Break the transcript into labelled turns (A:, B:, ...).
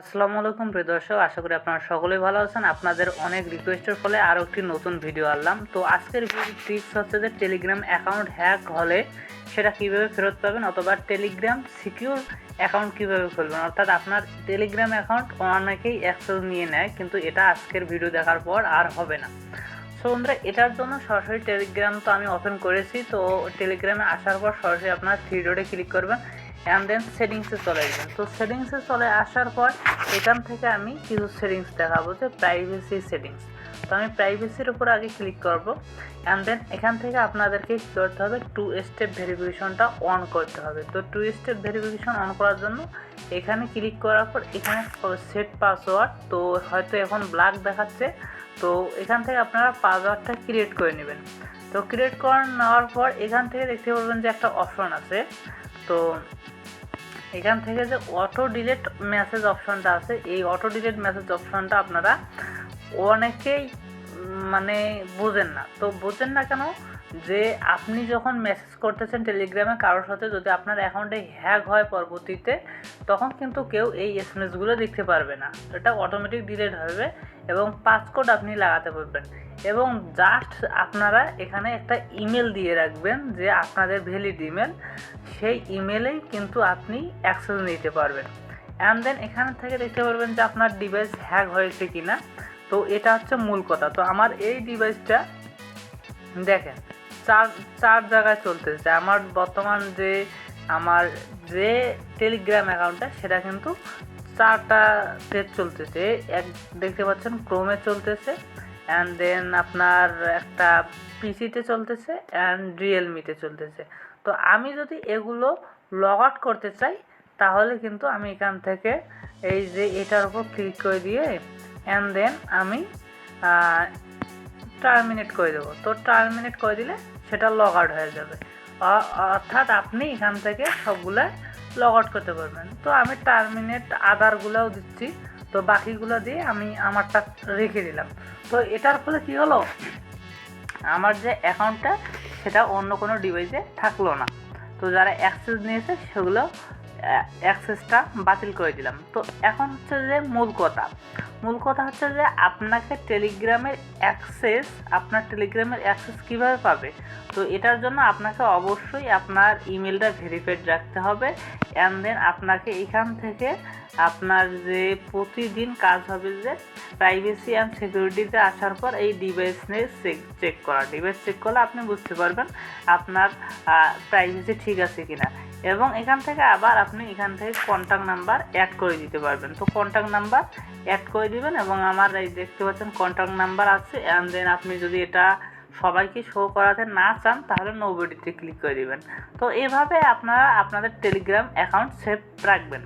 A: আসসালামু আলাইকুম, প্রিয় দর্শক। আশা করি আপনারা সকলেই ভালো আছেন। আপনাদের অনেক রিকোয়েস্টের ফলে আরও একটি নতুন ভিডিও আনলাম। তো আজকের ভিডিও টিপস হচ্ছে যে টেলিগ্রাম অ্যাকাউন্ট হ্যাক হলে সেটা কীভাবে ফেরত পাবেন অথবা টেলিগ্রাম সিকিউর অ্যাকাউন্ট কীভাবে খুলবেন? অর্থাৎ আপনার টেলিগ্রাম অ্যাকাউন্ট অনেকেই অ্যাক্সেস নিয়ে নেয়, কিন্তু এটা আজকের ভিডিও দেখার পর আর হবে না। সো বন্ধুরা, এটার জন্য সরাসরি টেলিগ্রাম তো আমি ওপেন করেছি। তো টেলিগ্রামে আসার পর সরাসরি আপনার থ্রি ডটে ক্লিক করবেন। অ্যান্ড দেন সেটিংসে চলে আসবেন তো সেটিংসে চলে আসার পর এখান থেকে আমি কিছু সেটিংস দেখাবো যে প্রাইভেসি সেটিংস তো আমি প্রাইভেসির উপর আগে ক্লিক করব। অ্যান্ড দেন এখান থেকে আপনাদেরকে কী করতে হবে? টু স্টেপ ভেরিফিকেশনটা অন করতে হবে। তো টু স্টেপ ভেরিফিকেশন অন করার জন্য এখানে ক্লিক করার পর এখানে সেট পাসওয়ার্ড তো হয়তো এখন ব্ল্যাক দেখাচ্ছে। তো এখান থেকে আপনারা পাসওয়ার্ডটা ক্রিয়েট করে নেবেন। তো ক্রিয়েট করে নেওয়ার পর এখান থেকে দেখতে পারবেন যে একটা অপশন আছে। তো এখান থেকে যে অটো ডিলেট মেসেজ অপশনটা আছে, এই অটো ডিলেট মেসেজ অপশনটা আপনারা অনেকেই মানে বোঝেন না। তো বোঝেন না কেন? যে আপনি যখন মেসেজ করতেছেন টেলিগ্রামে কারোর সাথে যদি আপনার অ্যাকাউন্টে হ্যাক হয় পরবর্তীতে, তখন কিন্তু কেউ এই এসএমএসগুলো দেখতে পারবে না। এটা অটোমেটিক ডিলেট হবে এবং পাসকোড আপনি লাগাতে পারবেন। এবং জাস্ট আপনারা এখানে একটা ইমেল দিয়ে রাখবেন যে আপনাদের ভ্যালিড ইমেল সেই ইমেলেই কিন্তু আপনি অ্যাক্সেস নিতে পারবেন। অ্যান্ড দেন এখান থেকে দেখতে পারবেন যে আপনার ডিভাইস হ্যাক হয়েছে কি না তো এটা হচ্ছে মূল কথা। তো আমার এই ডিভাইসটা দেখেন, চার চার জায়গায় চলতেছে। আমার বর্তমান যে, আমার যে টেলিগ্রাম অ্যাকাউন্টটা সেটা কিন্তু চারটাতে চলতেছে। এক, দেখতে পাচ্ছেন ক্রোমে চলতেছে। অ্যান্ড দেন আপনার একটা পিসিতে চলতেছে। অ্যান্ড রিয়েলমিতে চলতেছে। তো আমি যদি এগুলো লগ আউট করতে চাই, তাহলে কিন্তু আমি এখান থেকে এই যে এটার উপর ক্লিক করে দিয়ে অ্যান্ড দেন আমি টার্মিনেট করে দেবো। তো টার্মিনেট করে দিলে সেটা লগ আউট হয়ে যাবে। অর্থাৎ আপনি এখান থেকে সবগুলা লগ আউট করতে পারবেন। তো আমি টার্মিনেট আদারগুলোও দিচ্ছি। তো বাকিগুলো দিয়ে আমি আমারটা রেখে দিলাম। তো এটার ফলে কি হলো? আমার যে অ্যাকাউন্টটা সেটা অন্য কোনো ডিভাইসে থাকল না। তো যারা অ্যাক্সেস নিয়েছে, সেগুলো অ্যাক্সেসটা বাতিল করে দিলাম। তো এখন হচ্ছে যে মূল কথা। মূল কথা হচ্ছে যে আপনাকে টেলিগ্রামের অ্যাক্সেস আপনার টেলিগ্রামের অ্যাক্সেস কীভাবে পাবে? তো এটার জন্য আপনাকে অবশ্যই আপনার ইমেলটা ভেরিফাইড রাখতে হবে অ্যান্ড দেন আপনাকে এখান থেকে আপনার যে প্রতিদিন কাজ হবে যে প্রাইভেসি অ্যান্ড সিকিউরিটিতে আসার পর এই ডিভাইস নিয়ে চেক চেক করা। ডিভাইস চেক করলে আপনি বুঝতে পারবেন আপনার প্রাইভেসি ঠিক আছে কিনা। এবং এখান থেকে আবার আপনি এখান থেকে কন্ট্যাক্ট নাম্বার অ্যাড করে দিতে পারবেন। তো কন্ট্যাক্ট নাম্বার অ্যাড করে দিবেন এবং আমার এই দেখতে পাচ্ছেন কন্ট্যাক্ট নাম্বার আছে অ্যান্ড দেন আপনি যদি এটা সবাইকে শো করাতে না চান, তাহলে নোবডিতে ক্লিক করে দেবেন। তো এভাবে আপনারা আপনাদের টেলিগ্রাম অ্যাকাউন্ট সেভ রাখবেন।